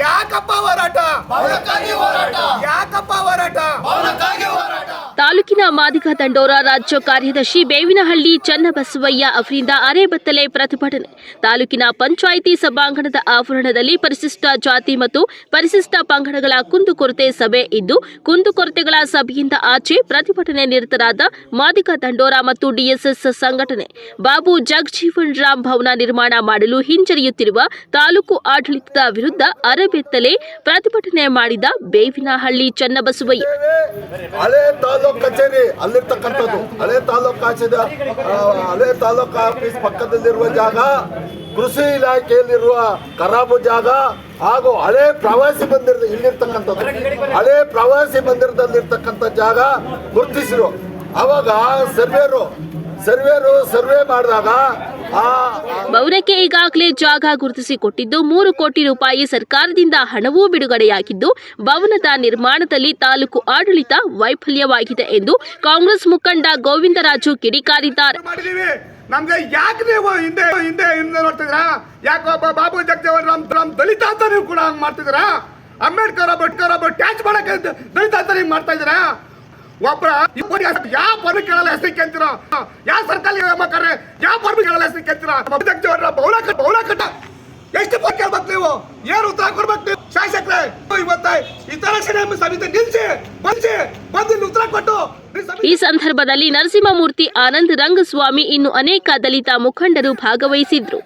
ಯಾಕಪ್ಪ ಹೋರಾಟ? ಭವನಕ್ಕಾಗಿ ಹೋರಾಟ. ತಾಲೂಕಿನ ಮಾದಿಗ ದಂಡೋರ ರಾಜ್ಯ ಕಾರ್ಯದರ್ಶಿ ಬೇವಿನಹಳ್ಳಿ ಚನ್ನಬಸವಯ್ಯ ಅವರಿಂದ ಅರೆಬತ್ತಲೆ ಪ್ರತಿಭಟನೆ. ತಾಲೂಕಿನ ಪಂಚಾಯಿತಿ ಸಭಾಂಗಣದ ಆವರಣದಲ್ಲಿ ಪರಿಶಿಷ್ಟ ಜಾತಿ ಮತ್ತು ಪರಿಶಿಷ್ಟ ಪಂಗಡಗಳ ಕುಂದುಕೊರತೆ ಸಭೆ ಇದ್ದು ಕುಂದುಕೊರತೆಗಳ ಸಭೆಯಿಂದ ಆಚೆ ಪ್ರತಿಭಟನೆ ನಿರತರಾದ ಮಾದಿಗ ದಂಡೋರ ಮತ್ತು ಡಿಎಸ್ಎಸ್ ಸಂಘಟನೆ. ಬಾಬು ಜಗಜೀವನ್ ರಾಮ್ ಭವನ ನಿರ್ಮಾಣ ಮಾಡಲು ಹಿಂಜರಿಯುತ್ತಿರುವ ತಾಲೂಕು ಆಡಳಿತದ ವಿರುದ್ಧ ಅರೆಬೆತ್ತಲೆ ಪ್ರತಿಭಟನೆ ಮಾಡಿದ ಬೇವಿನಹಳ್ಳಿ ಚನ್ನಬಸವಯ್ಯ. ಹಳೆ ತಾಲೂಕ್ ಕಚೇರಿ, ಅಲ್ಲಿರ್ತಕ್ಕಂಥದ್ದು. ಹಳೆ ತಾಲೂಕ್ ಕಚೇರಿ ಹಳೆ ತಾಲೂಕ್ ಆಫೀಸ್ ಪಕ್ಕದಲ್ಲಿರುವ ಜಾಗ, ಕೃಷಿ ಇಲಾಖೆಯಲ್ಲಿರುವ ಖರಾಬು ಜಾಗ, ಹಾಗೂ ಹಳೆ ಪ್ರವಾಸಿ ಮಂದಿರದ ಇಲ್ಲಿರ್ತಕ್ಕಂಥದ್ದು. ಹಳೆ ಪ್ರವಾಸಿ ಮಂದಿರದಲ್ಲಿರ್ತಕ್ಕಂಥ ಜಾಗ ಗುರುತಿಸಿರು. ಅವಾಗ ಸರ್ವೇರು ಸರ್ವೇರು ಸರ್ವೆ ಮಾಡಿದಾಗ ಭವನಕ್ಕೆ ಈಗಾಗಲೇ ಜಾಗ ಗುರುತಿಸಿ ಕೊಟ್ಟಿದ್ದು ಮೂರು ಕೋಟಿ ರೂಪಾಯಿ ಸರ್ಕಾರದಿಂದ ಹಣವೂ ಬಿಡುಗಡೆಯಾಗಿದ್ದು, ಭವನದ ನಿರ್ಮಾಣದಲ್ಲಿ ತಾಲೂಕು ಆಡಳಿತ ವೈಫಲ್ಯವಾಗಿದೆ ಎಂದು ಕಾಂಗ್ರೆಸ್ ಮುಖಂಡ ಗೋವಿಂದರಾಜು ಕಿಡಿಕಾರಿದ್ದಾರೆ. ನಮ್ಗೆ ಯಾಕೆ ನೀವು ಹಿಂದೆ ಹಿಂದೆ ಹಿಂದೆ ನೋಡ್ತಿದ್ರಾ ಯಾಕೆ ಬಾಬು ಜಗಜೀವನ್ ರಾಮ್ ರಾಮ್ ದಲಿತ ಅಂತ ನೀವು ಕೂಡ ಹಂಗ್ ಮಾಡ್ತಿದ್ದೀರಾ? ಅಂಬೇಡ್ಕರ್ ಒಬ್ಬ ಟ್ಯಾಚ್ ಮಾಡಕ್ಕೆ ದಲಿತ ಅಂತ ನೀವು ಮಾಡ್ತಾ ಇದ್ದೀರಾ? ಒಬ್ಬ ಇಬ್ಬರು ಯಾವ ಪರ್ಮಿ ಕೇಳಲ್ಲ ಹೆಸರು ಕೇಳ್ತೀರ, ಯಾವ ಸರ್ಕಾರಿ ಮಕ್ಕಳೇ ಯಾವ ಪರ್ಮಿ ಕೇಳಲ್ಲ ಹೆಸರು ಕೇಳ್ತೀರ ಬೌಲ ಕಟ್ಟ ಬೌಲ ಕಟ್ಟ ಎಷ್ಟು ಪರ್ ಕೇಳ್ಬೇಕು ನೀವು? ಏನು ಉತ್ತರ ಕೊಡ್ಬೇಕು ನೀವು? ಶಾಸಕರೇ ಇವತ್ತ ನಿಲ್ಸಿ ಉತ್ತರ ಕೊಟ್ಟು ಈ ಸಂದರ್ಭದಲ್ಲಿ ನರಸಿಂಹಮೂರ್ತಿ ಆನಂದ್ ರಂಗಸ್ವಾಮಿ ಇನ್ನು ಅನೇಕ ದಲಿತ ಮುಖಂಡರು ಭಾಗವಹಿಸಿದ್ರು.